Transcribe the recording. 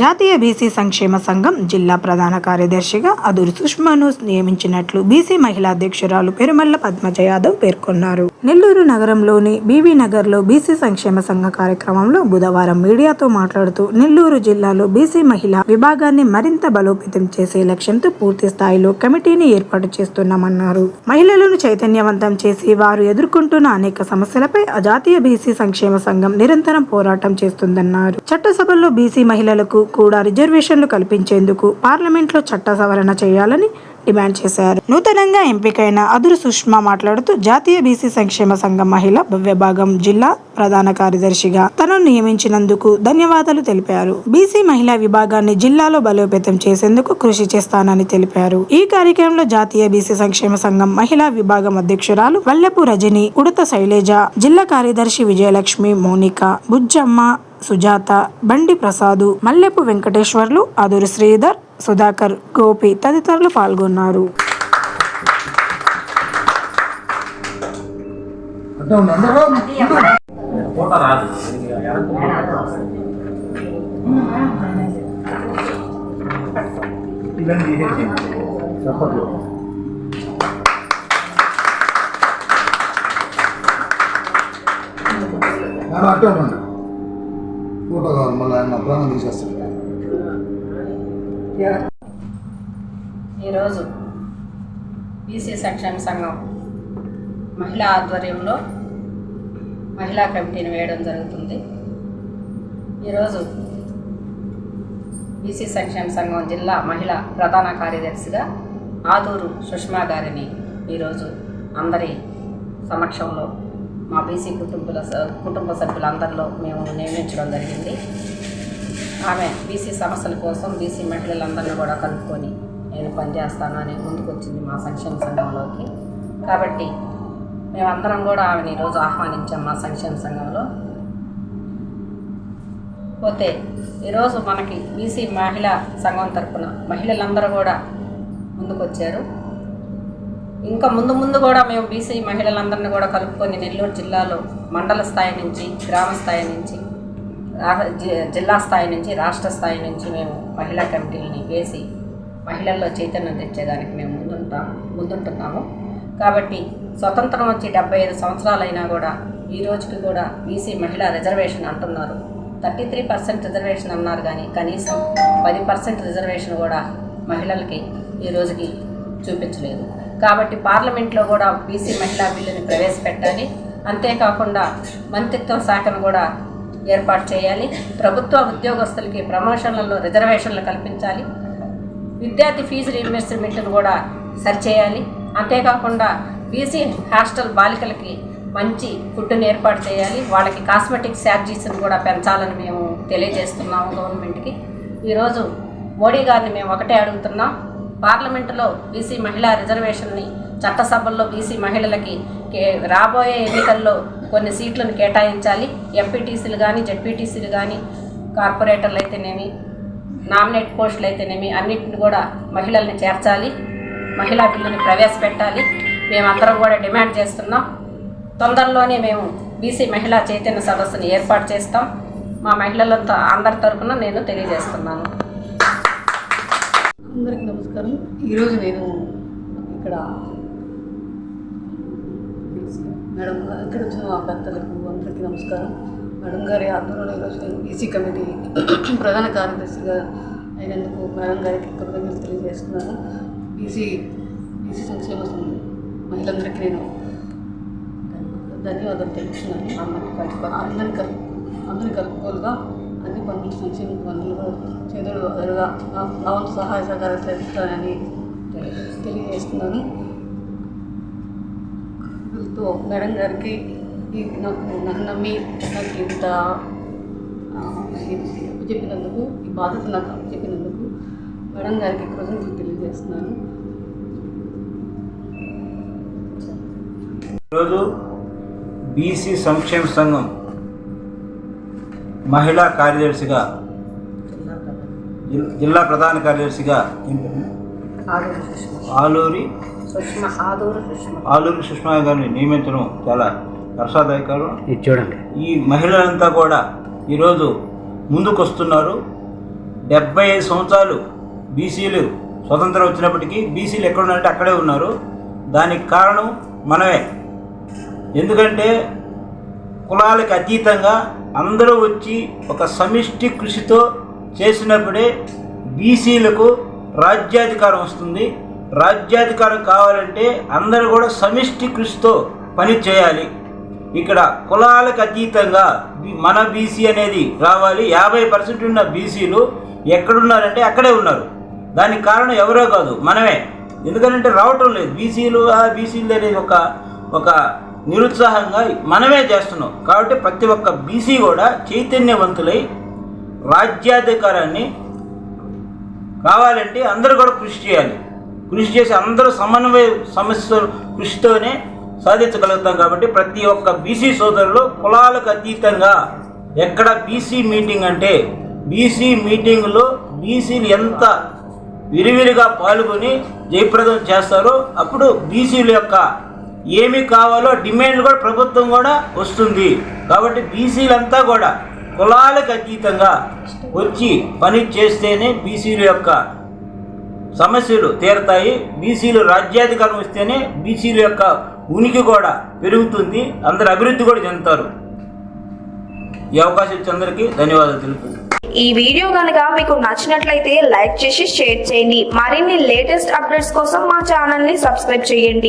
జాతీయ బీసీ సంక్షేమ సంఘం జిల్లా ప్రధాన కార్యదర్శిగా అదురు సుష్మాను నియమించినట్లు బీసీ మహిళా అధ్యక్షురాలు పెరుమల్ల పద్మజ యాదవ్ పేర్కొన్నారు. నెల్లూరు నగరంలోని బీవీ నగర్లో బీసీ సంక్షేమ సంఘ కార్యక్రమంలో బుధవారం మీడియాతో మాట్లాడుతూ నెల్లూరు జిల్లాలో బీసీ మహిళా విభాగాన్ని మరింత బలోపేతం చేసే లక్ష్యంతో పూర్తి స్థాయిలో కమిటీని ఏర్పాటు చేస్తున్నామన్నారు. మహిళలను చైతన్యవంతం చేసి వారు ఎదుర్కొంటున్న అనేక సమస్యలపై జాతీయ బీసీ సంక్షేమ సంఘం నిరంతరం పోరాటం చేస్తుందన్నారు. చట్టసభల్లో బీసీ మహిళలకు కూడా రిజర్వేషన్లు కల్పించేందుకు పార్లమెంట్లో చట్ట సవరణ చేయాలని డిమాండ్ చేశారు. నూతనంగా ఎంపికైన అదురు సుష్మా మాట్లాడుతూ జాతీయ బీసీ సంక్షేమ సంఘం మహిళ విభాగం జిల్లా ప్రధాన కార్యదర్శిగా తనను నియమించినందుకు ధన్యవాదాలు తెలిపారు. బీసీ మహిళా విభాగాన్ని జిల్లాలో బలోపేతం చేసేందుకు కృషి చేస్తానని తెలిపారు. ఈ కార్యక్రమంలో జాతీయ బీసీ సంక్షేమ సంఘం మహిళా విభాగం అధ్యక్షురాలు వల్లెపు రజని ఉడత శైలేజ జిల్లా కార్యదర్శి విజయలక్ష్మి మౌనిక బుజ్జమ్మ సుజాత బండి ప్రసాదు మల్లెపు వెంకటేశ్వర్లు అదురు శ్రీధర్ సుధాకర్ గోపి తదితరులు పాల్గొన్నారు. అట్టే ఉండండి ఫోటో కావాలి మళ్ళీ ఆయన ప్రాణం తీసేస్తాడు. ఈరోజు బీసీ సంక్షేమ సంఘం మహిళా ఆధ్వర్యంలో మహిళా కమిటీని వేయడం జరుగుతుంది. ఈరోజు బీసీ సంక్షేమ సంఘం జిల్లా మహిళా ప్రధాన కార్యదర్శిగా ఆదూరు సుష్మా గారిని ఈరోజు అందరి సమక్షంలో మా బీసీ కుటుంబ కుటుంబ సభ్యులందరిలో మేము నియమించడం జరిగింది. ఆమె బీసీ సమస్యల కోసం బీసీ మహిళలందరినీ కూడా కలుపుకొని నేను పనిచేస్తాను అని ముందుకొచ్చింది మా సంక్షేమ సంఘంలోకి. కాబట్టి మేమందరం కూడా ఆమెను ఈరోజు ఆహ్వానించాం మా సంక్షేమ సంఘంలో. పోతే ఈరోజు మనకి బీసీ మహిళా సంఘం తరపున మహిళలందరూ కూడా ముందుకొచ్చారు. ఇంకా ముందు ముందు కూడా మేము బీసీ మహిళలందరినీ కూడా కలుపుకొని నెల్లూరు జిల్లాలో మండల స్థాయి నుంచి గ్రామ స్థాయి నుంచి జిల్లా స్థాయి నుంచి రాష్ట్ర స్థాయి నుంచి మేము మహిళా కమిటీలని వేసి మహిళల్లో చైతన్యం తెచ్చేదానికి మేము ముందుంటాం ముందుంటున్నాము. కాబట్టి స్వతంత్రం వచ్చి డెబ్బై ఐదు సంవత్సరాలైనా కూడా ఈ రోజుకి కూడా బీసీ మహిళా రిజర్వేషన్ అంటున్నారు. థర్టీ త్రీ పర్సెంట్ రిజర్వేషన్ అన్నారు కానీ కనీసం పది పర్సెంట్ రిజర్వేషన్ కూడా మహిళలకి ఈ రోజుకి చూపించలేదు. కాబట్టి పార్లమెంట్లో కూడా బీసీ మహిళా బిల్లుని ప్రవేశపెట్టాలి. అంతేకాకుండా మంత్రిత్వ శాఖను కూడా ఏర్పాటు చేయాలి. ప్రభుత్వ ఉద్యోగస్తులకి ప్రమోషన్లలో రిజర్వేషన్లు కల్పించాలి. విద్యార్థి ఫీజు రీఇన్వెస్ట్మెంట్ను కూడా సరిచేయాలి. అంతేకాకుండా బీసీ హాస్టల్ బాలికలకి మంచి ఫుడ్ని ఏర్పాటు చేయాలి. వాళ్ళకి కాస్మెటిక్ ఛార్జీస్ని కూడా పెంచాలని మేము తెలియజేస్తున్నాము గవర్నమెంట్కి. ఈరోజు మోడీ గారిని మేము ఒకటే అడుగుతున్నాం. పార్లమెంటులో బీసీ మహిళా రిజర్వేషన్ని చట్టసభల్లో బీసీ మహిళలకి కే- రాబోయే ఎన్నికల్లో కొన్ని సీట్లను కేటాయించాలి. ఎంపీటీసీలు కానీ జెడ్పీటీసీలు కానీ కార్పొరేటర్లు అయితేనేమి నామినేట్ పోస్టులు అయితేనేమి అన్నింటిని కూడా మహిళల్ని చేర్చాలి. మహిళా బిల్లుని ప్రవేశపెట్టాలి. మేమందరం కూడా డిమాండ్ చేస్తున్నాం. తొందరలోనే మేము బీసీ మహిళా చైతన్య సదస్సుని ఏర్పాటు చేస్తాం. మా మహిళలంతా అందరి తరఫున నేను తెలియజేస్తున్నాను. అందరికీ నమస్కారం. ఈరోజు నేను ఇక్కడ మేడం ఇక్కడ వచ్చిన మా పెద్దలకు అందరికీ నమస్కారం. మేడం గారి ఆధ్వర్యంలో ఈరోజు నేను బీసీ కమిటీ ప్రధాన కార్యదర్శిగా అయినందుకు మేడం గారికి కృతజ్ఞతలు తెలియజేస్తున్నాను. బీసీ బీసీ సంక్షేమ సంఘం మహిళలందరికీ నేను ధన్యవాదాలు తెలుపుతున్నాను. అందరికీ కలుపుకొని అందరినీ కలు అందరిని కలుపుకోలుగా అన్ని పనులు సంక్షేమ పనులు చేతులు అదురుగా నా నా వంతు సహాయ సహకారాలు చేస్తానని తెలియజేస్తున్నాను. మేడం గారికి నాకు నన్ను నమ్మి నాకు ఇంత చెప్పినందుకు ఈ బాధ్యత నాకు చెప్పినందుకు మేడం గారికి కృతజ్ఞతలు తెలియజేస్తున్నాను. ఈరోజు బీసీ సంక్షేమ సంఘం మహిళా కార్యదర్శిగా జిల్- జిల్లా ప్రధాన కార్యదర్శిగా ఆలూరి ఆలూరి సుష్మా గారిని నియమించడం చాలా హర్షాదాయకరం ఇది చూడండి. ఈ మహిళలంతా కూడా ఈరోజు ముందుకొస్తున్నారు. డెబ్బై ఐదు సంవత్సరాలు బీసీలు స్వతంత్రం వచ్చినప్పటికీ బీసీలు ఎక్కడ ఉన్నారంటే అక్కడే ఉన్నారు. దానికి కారణం మనమే. ఎందుకంటే కులాలకు అతీతంగా అందరూ వచ్చి ఒక సమిష్టి కృషితో చేసినప్పుడే బీసీలకు రాజ్యాధికారం వస్తుంది. రాజ్యాధికారం కావాలంటే అందరూ కూడా సమిష్టి కృషితో పని చేయాలి. ఇక్కడ కులాలకు అతీతంగా మన బీసీ అనేది రావాలి. యాభై పర్సెంట్ ఉన్న బీసీలు ఎక్కడున్నారంటే అక్కడే ఉన్నారు. దానికి కారణం ఎవరో కాదు మనమే. ఎందుకంటే రావటం లేదు. బీసీలు ఆ బీసీలు అనేది ఒక ఒక నిరుత్సాహంగా మనమే చేస్తున్నాం. కాబట్టి ప్రతి ఒక్క బీసీ కూడా చైతన్యవంతులై రాజ్యాధికారాన్ని కావాలంటే అందరూ కూడా కృషి చేయాలి. కృషి చేసి అందరూ సమన్వయ సమస్య కృషితోనే సాధించగలుగుతాం కాబట్టి ప్రతి ఒక్క బీసీ సోదరులు కులాలకు అతీతంగా ఎక్కడ బీసీ మీటింగ్ అంటే బీసీ మీటింగ్లో బీసీలు ఎంత విరివిరిగా పాల్గొని జయప్రదం చేస్తారో అప్పుడు బీసీల యొక్క ఏమి కావాలో డిమాండ్లు కూడా ప్రభుత్వం కూడా వస్తుంది. కాబట్టి బీసీలంతా కూడా కులాలకు అతీతంగా వచ్చి పని చేస్తేనే బీసీల యొక్క సమస్యలు తీరతాయి. బీసీలు రాజ్యాధికారం ఇస్తేనే బీసీల యొక్క ఉనికి కూడా పెరుగుతుంది. అందరు అభివృద్ధి కూడా చెందుతారు. ఈ అవకాశం ఇచ్చిన అందరికీ ధన్యవాదాలు తెలుపు ఈ వీడియో కనుక మీకు నచ్చినట్లయితే లైక్ చేసి షేర్ చేయండి. మరిన్ని లేటెస్ట్ అప్డేట్స్ కోసం మా ఛానల్ని సబ్స్క్రైబ్ చేయండి.